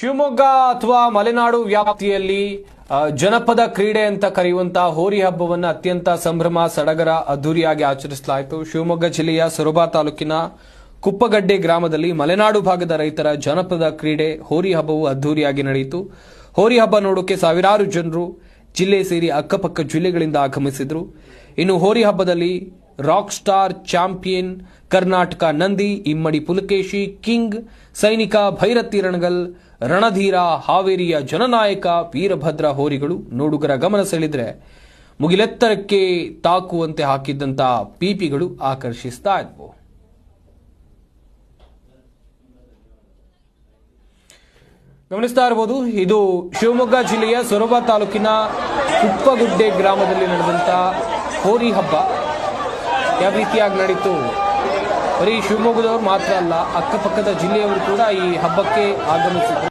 ಶಿವಮೊಗ್ಗ ಅಥವಾ ಮಲೆನಾಡು ವ್ಯಾಪ್ತಿಯಲ್ಲಿ ಜನಪದ ಕ್ರೀಡೆ ಅಂತ ಕರೆಯುವಂತಹ ಹೋರಿ ಹಬ್ಬವನ್ನು ಅತ್ಯಂತ ಸಂಭ್ರಮ, ಸಡಗರ, ಅದ್ದೂರಿಯಾಗಿ ಆಚರಿಸಲಾಯಿತು. ಶಿವಮೊಗ್ಗ ಜಿಲ್ಲೆಯ ಸೊರಬ ತಾಲೂಕಿನ ಕುಪ್ಪಗಡ್ಡೆ ಗ್ರಾಮದಲ್ಲಿ ಮಲೆನಾಡು ಭಾಗದ ರೈತರ ಜನಪದ ಕ್ರೀಡೆ, ಹೋರಿ ಹಬ್ಬವು ಅದ್ದೂರಿಯಾಗಿ ನಡೆಯಿತು. ಹೋರಿ ಹಬ್ಬ ನೋಡೋಕೆ ಸಾವಿರಾರು ಜನರು ಜಿಲ್ಲೆ ಸೇರಿ ಅಕ್ಕಪಕ್ಕ ಜಿಲ್ಲೆಗಳಿಂದ ಆಗಮಿಸಿದ್ರು. ಇನ್ನು ಹೋರಿ ಹಬ್ಬದಲ್ಲಿ rock star champion Karnataka Nandi, Immadi Pulakeshi, king, ಸೈನಿಕ ಭೈರತಿ ರಣಗಲ್, ರಣಧೀರ ಹಾವೇರಿಯ ಜನನಾಯಕ ವೀರಭದ್ರ ಹೋರಿಗಳು ನೋಡುಗರ ಗಮನ ಸೆಳೆದ್ರೆ ಮುಗಿಲೆತ್ತರಕ್ಕೆ ತಾಕುವಂತೆ ಹಾಕಿದ್ದಂಥ ಪೀಪಿಗಳು ಆಕರ್ಷಿಸ್ತಾ ಇದ್ವು. ಗಮನಿಸ್ತಾ ಇರಬಹುದು ಇದು ಶಿವಮೊಗ್ಗ ಜಿಲ್ಲೆಯ ಸೊರಬ ತಾಲೂಕಿನ ಕುಪ್ಪಗುಡ್ಡೆ ಗ್ರಾಮದಲ್ಲಿ ನಡೆದಂಥ ಹೋರಿ ಹಬ್ಬ. ಯಾವ ರೀತಿಯಾಗಿ ನಡೀತು? ಬರೀ ಶಿವಮೊಗ್ಗದವರು ಮಾತ್ರ ಅಲ್ಲ ಅಕ್ಕಪಕ್ಕದ ಜಿಲ್ಲೆಯವರು ಕೂಡ ಈ ಹಬ್ಬಕ್ಕೆ ಆಗಮಿಸಿದ್ರು.